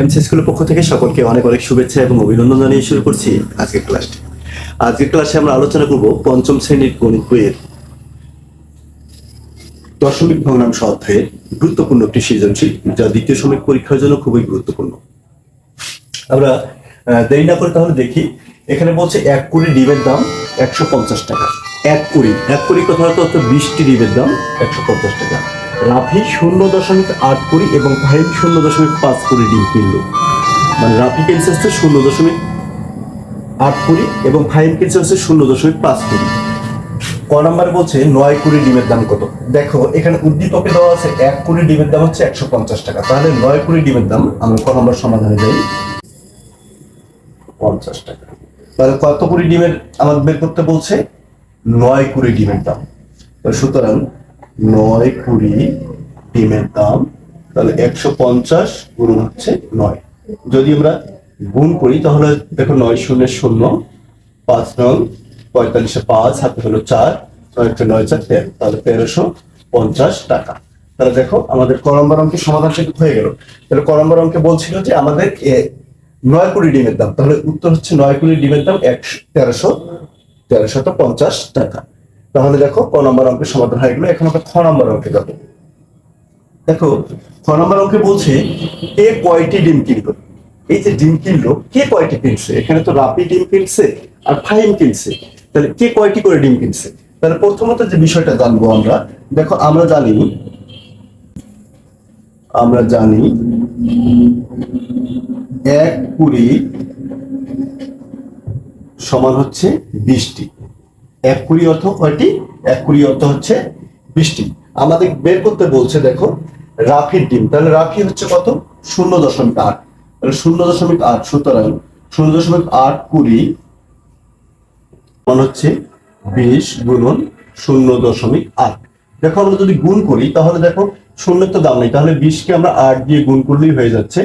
MC স্কুলের পক্ষ থেকে সকলকে অনেক অনেক শুভেচ্ছা এবং অভিনন্দন জানিয়ে শুরু করছি আজকের ক্লাসটি আজকের ক্লাসে আমরা আলোচনা করব পঞ্চম শ্রেণির গণিত বইয়ের দশমিক ভগ্নাংশ অধ্যায়ের গুরুত্বপূর্ণ একটি সৃজনশীল, যা দ্বিতীয় সময় পরীক্ষার জন্য খুবই গুরুত্বপূর্ণ। আমরা দেরি না করে তাহলে দেখি, এখানে বলছে এক কুড়ি ডিমের দাম একশো পঞ্চাশ টাকা। এক কুড়ি এক কুড়ি কথা হতো বিশটি ডিমের দাম একশো পঞ্চাশ টাকা। রাফি শূন্য দশমিক আট কুড়ি এবং ফাইভ শূন্য দশমিক পাঁচ কুড়ি ডিম কিনলো। মানে রাফি কিনছে হচ্ছে শূন্য দশমিক আট কুড়ি এবং ফাইভ কিনছে হচ্ছে শূন্য দশমিক পাঁচ কুড়ি। ক নাম্বার বলছে নয় কুড়ি ডিমের দাম কত? দেখো, এখানে উদ্দীপকে দেওয়া আছে এক কুড়ি ডিমের দাম হচ্ছে একশো পঞ্চাশ টাকা। তাহলে নয় কুড়ি ডিমের দাম আমরা ক নম্বর সমাধানে যাই। পঞ্চাশ টাকা। তাহলে কত কুড়ি ডিমের আমাদের বের করতে বলছে? নয় কুড়ি ডিমের দাম। সুতরাং নয় কুড়ি ডিমের দাম, তাহলে একশো পঞ্চাশ গুণ হচ্ছে নয়। যদি আমরা গুণ করি, তাহলে দেখো নয় শূন্য শূন্য, পাঁচ নং পঁয়তাল্লিশে পাঁচ, হাতে হলো চার, নয় একটা নয় চার তেরো, তাহলে তেরোশো পঞ্চাশ টাকা। তাহলে দেখো আমাদের ক নম্বর অঙ্কের সমাধান কিন্তু হয়ে গেল। তাহলে ক নম্বর অঙ্কে বলছিল যে আমাদের নয় কুড়ি ডিমের দাম, তাহলে উত্তর হচ্ছে নয় কুড়ি ডিমের দাম একশো, তেরোশো তেরোশত পঞ্চাশ টাকা। তাহলে দেখো ক নম্বর অঙ্কের সমাধান হয়ে গেলো। এখন আমরা খ নম্বর অঙ্কে যাব। দেখো ছ নম্বর অঙ্কে বলছে, কে কয়টি ডিম কিনলো? এই যে ডিম কিনলো, কে কয়টি কিনছে? এখানে তো রাপি ডিম কিনছে আর ফাহিম কিনছে। তাহলে কে কয়টি করে ডিম কিনছে? তাহলে প্রথমত যে বিষয়টা জানব আমরা, দেখো আমরা জানি আমরা জানি এক কুড়ি সমান হচ্ছে বিশটি এক কুড়ি অর্থ কয়টি? এক কুড়ি অর্থ হচ্ছে বিশটি। আমাদের বের করতে বলছে, দেখো, রাফির ডিম। তাহলে রাফি হচ্ছে কত? শূন্য দশমিক আট। তাহলে শূন্য দশমিক আট, সুতরাং শূন্য দশমিক আট কুড়ি মান হচ্ছে বিশ গুণন শূন্য দশমিক আট। দেখো, আমরা যদি গুণ করি, তাহলে দেখো, শূন্যের তো দাম নেই। তাহলে বিশকে আমরা আট দিয়ে গুণ করলেই হয়ে যাচ্ছে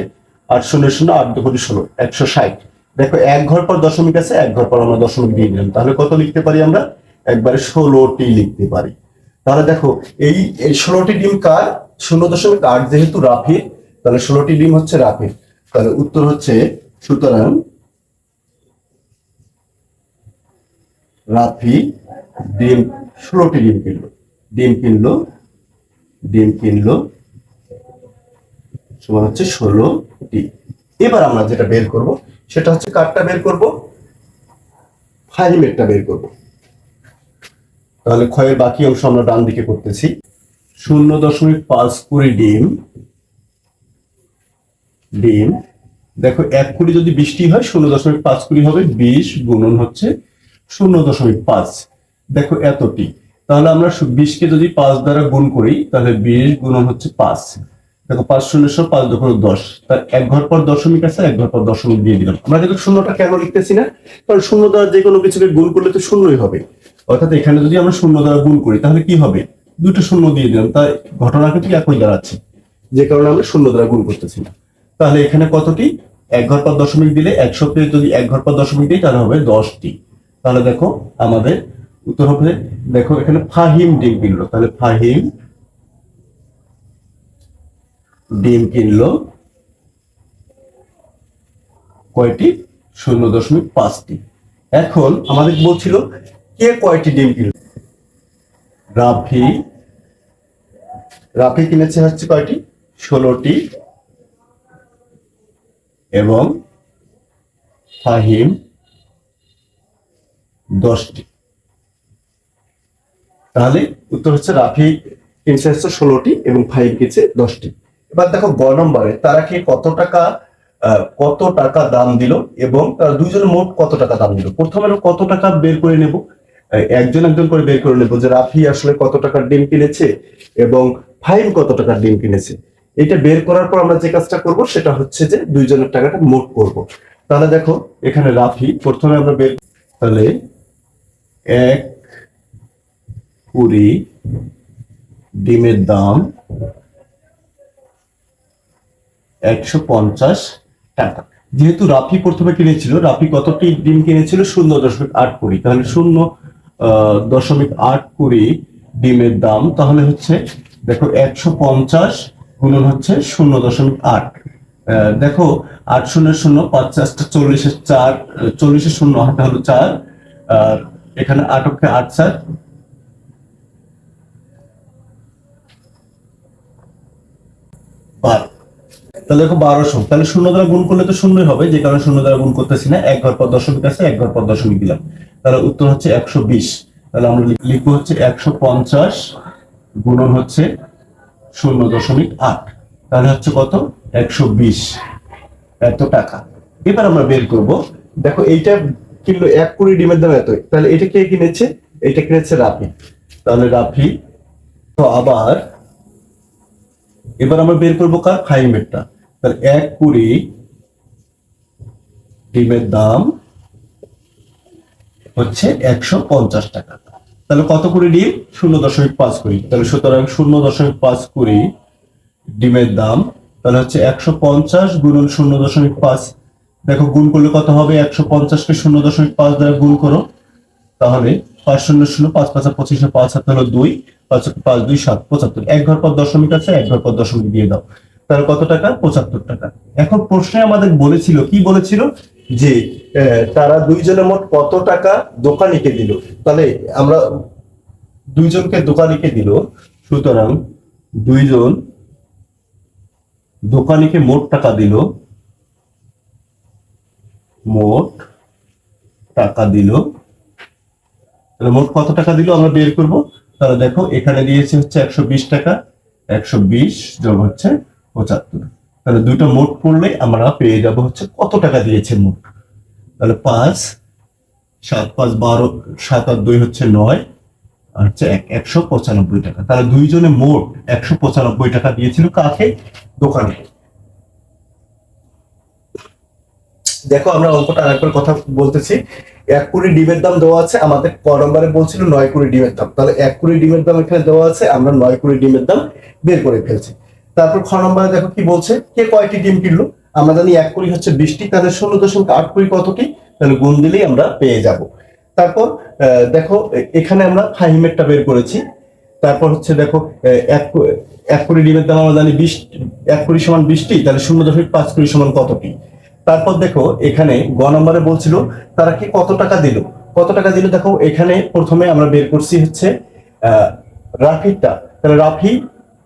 আট শূন্য শূন্য আট দুপুরি ষোলো, একশো ষাট। দেখো, এক ঘর পর দশমিক আছে, এক ঘর পর আমরা দশমিক দিয়ে দিলাম। তাহলে কত লিখতে পারি আমরা? একবারে ষোলোটি লিখতে পারি। তাহলে দেখো, এই এই ষোলোটি ডিম কার? শূন্য দশমিক আট যেহেতু রাফির, তাহলে ষোলোটি ডিম হচ্ছে রাফির। তাহলে উত্তর হচ্ছে, সুতরাং রাফি ডিম, ষোলোটি ডিম কিনলো। ডিম কিনলো ডিম কিনলো, সমান হচ্ছে ষোলোটি। এবার আমরা যেটা বের করব সেটা হচ্ছে কারটা বের করব ফাইমেরটা বের করব। তাহলে ক্ষয়ের বাকি অংশ আমরা ডান দিকে করতেছি। শূন্য দশমিক পাঁচ কুড়ি ডিম ডিম। দেখো, এক কুড়ি যদি বৃষ্টি হয়, শূন্য দশমিক পাঁচ কুড়ি হবে, বিশ গুণন হচ্ছে শূন্য দশমিক পাঁচ। দেখো, এতটি। তাহলে আমরা বিশকে যদি পাঁচ দ্বারা গুণ করি, তাহলে বিশ গুণন হচ্ছে পাঁচ। দেখো, পাঁচ শূন্য শূন্য পাঁচ দুপুর দশ। তার এক ঘর পর দশমিক আছে, এক ঘর পর দশমিক দিয়ে দিলাম। আমরা কিন্তু শূন্যটা কেন লিখতেছি না? কারণ শূন্য দ্বারা যে কোনো কিছুকে গুণ করলে তো শূন্যই হবে। অর্থাৎ এখানে যদি আমরা শূন্য দ্বারা গুণ করি, তাহলে কি হবে? দুটো শূন্য দিয়ে দিলাম। তাই ঘটনাটা ঠিক একই দাঁড়াচ্ছে? যে কারণে আমরা শূন্য দ্বারা গুণ করতেছি না। তাহলে এখানে কতটি এক ঘর পর দশমিক দিলে একশোকে যদি এক ঘর পর দশমিক দিই, তাহলে হবে দশটি তাহলে দেখো, আমাদের উত্তর হবে, দেখো, এখানে ফাহিম ডিম তাহলে ফাহিম ডিম কিনলো কয়টি? শূন্য দশমিক পাঁচটি। এখন আমাদের বলছিল? কে কয়টি ডিম কিনলো? রাফি। রাফি কিনেছে হচ্ছে কয়টি? ষোলোটি। এবং ফাহিম দশটি। তাহলে উত্তর হচ্ছে রাফি কিনছে হচ্ছে ষোলোটি এবং ফাইভ কিনছে দশটি। এবার দেখো গ নম্বরে, তারা কি কত টাকা কত টাকা দাম দিল এবং তারা দুইজনে মোট কত টাকা দাম দিল? প্রথমে কত টাকা বের করে নেব? একজন একজন করে বের করে নেব যে রাফি আসলে কত টাকার ডিম কিনেছে এবং ফাইভ কত টাকার ডিম কিনেছে। এটা বের করার পর আমরা যে কাজটা করব সেটা হচ্ছে যে দুইজনের টাকাটা মোট করব। তাহলে দেখো, এখানে রাফি, প্রথমে আমরা বের তাহলে এক কুড়ি, ডিমের দাম একশো পঞ্চাশ টাকা। যেহেতু রাফি প্রথমে কিনেছিল, রাফি কতটি ডিম কিনেছিল? শূন্য দশমিক আট কুড়ি। তাহলে শূন্য দশমিক আট কুড়ি ডিমের দাম তাহলে হচ্ছে, দেখো, একশো পঞ্চাশ গুণন হচ্ছে শূন্য দশমিক আট। দেখো, আট শূন্য শূন্য, পাঁচ চারটা চল্লিশের চার চল্লিশের শূন্য হাতে হলো চার, আর এখানে আট অক্ষে আট চার। বারো। তাহলে দেখো বারোশো। তাহলে শূন্য দ্বারা গুণ করলে তো শূন্যই হবে, যে কারণে শূন্য দ্বারা গুণ করতেছি না। এক ঘর পর দশমিক আছে, এক ঘর পর দশমিক দিলাম। তাহলে উত্তর হচ্ছে একশো বিশ। তাহলে আমরা লিখ- লিখব হচ্ছে একশো পঞ্চাশ গুণন হচ্ছে শূন্য দশমিক আট। তাহলে হচ্ছে কত? একশো বিশ। এত টাকা। এবার আমরা বের করব। দেখো এইটা কিনলো এক কুড়ি ডিমের দাম এত তাহলে এটা কে কিনেছে? এটা কিনেছে রাফি। তাহলে রাফি, তো আবার, এবার আমরা বের করব কার? ফাইমেরটা তাহলে এক কুড়ি ডিমের দাম হচ্ছে একশো পঞ্চাশ টাকা। তাহলে কত কুড়ি ডিম? শূন্য দশমিক পাঁচ কুড়ি। তাহলে সুতরাং শূন্য দশমিক পাঁচ কুড়ি ডিমের দাম তাহলে হচ্ছে একশো পঞ্চাশ গুণন শূন্য দশমিক পাঁচ। দেখো, গুণ করলে কত হবে? একশো পঞ্চাশকে শূন্য দশমিক পাঁচ দ্বারা গুণ করো। তাহলে পাঁচ শূন্য শূন্য পাঁচ পাঁচ পঁচিশে পাঁচ হাতে হলো দুই, পাঁচ পাঁচ দুই সাত পঁচাত্তর। এক ঘর পর দশমিক আছে, এক ঘর পর দশমিক দিয়ে দাও। তাহলে কত টাকা? পঁচাত্তর টাকা। এখন প্রশ্নে আমাদের বলেছিল, কি বলেছিল? যে তারা দুইজনে মোট কত টাকা দোকানিকে দিল? তাহলে আমরা দুইজনকে দোকানিকে দিল, সুতরাং দুইজন দোকানিকে মোট টাকা দিল, মোট টাকা দিল, তাহলে মোট কত টাকা দিল আমরা বের করব? তাহলে দেখো, এখানে দিয়েছে হচ্ছে একশো বিশ টাকা, একশো বিশ যোগ হচ্ছে পঁচাত্তর। তাহলে দুটো মোট পড়লে আমরা পেয়ে যাব হচ্ছে কত টাকা দিয়েছে মোট? তাহলে পাঁচ, সাত, পাঁচ, বারো, সাত আর দুই হচ্ছে নয়, আর হচ্ছে এক, একশো পঁচানব্বই টাকা। তাহলে দুইজনে মোট একশো পঁচানব্বই টাকা দিয়েছিল কাকে? দোকানে। দেখো আমরা অঙ্কটা আরেকবার কথা বলতেছি। এক কুড়ি ডিমের দাম দেওয়া আছে, আমাদের ক নম্বরে বলছিল নয় কুড়ি ডিমের দাম। তাহলে এক কুড়ি ডিমের দাম এখানে দেওয়া আছে, আমরা নয় কুড়ি ডিমের দাম বের করে ফেলছি। তারপর খ নম্বরে দেখো কি বলছে? কে কয়টি ডিম কিনলো? আমরা জানি এক কুড়ি হচ্ছে বৃষ্টি তাহলে ষোলো দশমিক আট কুড়ি কতটি তাহলে গুণ দিলেই আমরা পেয়ে যাব। তারপর দেখো এখানে আমরা ফাহিমেরটা বের করেছি। তারপর হচ্ছে দেখো এক এক কুড়ি ডিমের দাম আমরা জানি বিশ, এক কুড়ি সমান বিশটি, তাহলে শূন্য দশমিক পাঁচ কুড়ি সমান কতটি তারপর দেখো, এখানে গ নম্বরে বলছিল, তারা কি কত টাকা দিল? কত টাকা দিল? দেখো, এখানে প্রথমে আমরা বের করছি হচ্ছে রাফিটা তাহলে রাফি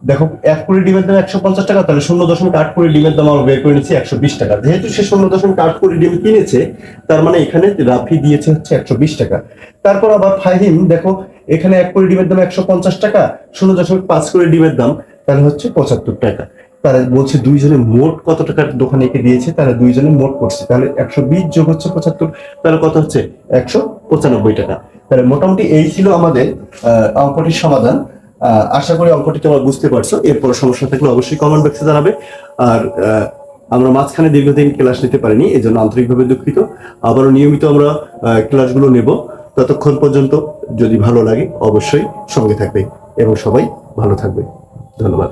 দেখো এক কুড়ি ডিমের দাম একশো পঞ্চাশ টাকা তাহলে শূন্য দশমিক আট কুড়ি ডিমের দাম আমরা বের করে নিচ্ছি একশো বিশ টাকা। যেহেতু সে শূন্য দশমিক আট কুড়ি ডিম কিনেছে তার মানে এখানে রাফি দিয়েছে হচ্ছে একশো বিশ টাকা। তারপর আবার ফাহিম দেখো এখানে এক কুড়ি ডিমের দাম একশো পঞ্চাশ টাকা শূন্য দশমিক পাঁচ কুড়ি ডিমের দাম তাহলে হচ্ছে পঁচাত্তর টাকা। তারা বলছে দুইজনে মোট কত টাকার দোকানে একে দিয়েছে তারা দুইজনে মোট করছে। তাহলে একশো বিশ যোগ হচ্ছে পঁচাত্তর তাহলে কত হচ্ছে? একশো পঁচানব্বই টাকা। তাহলে মোটামুটি এই ছিল আমাদের আহ, অঙ্কটির সমাধান। আশা করি অঙ্কটি তোমরা বুঝতে পারছ। এরপর সমস্যা থাকলে অবশ্যই কমেন্ট বক্সে জানাবে। আর আমরা মাঝখানে দীর্ঘদিন ক্লাস নিতে পারিনি এই জন্য আন্তরিকভাবে দুঃখিত। আবারও নিয়মিত আমরা ক্লাসগুলো নেব। ততক্ষণ পর্যন্ত যদি ভালো লাগে, অবশ্যই সঙ্গে থাকবে এবং সবাই ভালো থাকবে। ধন্যবাদ।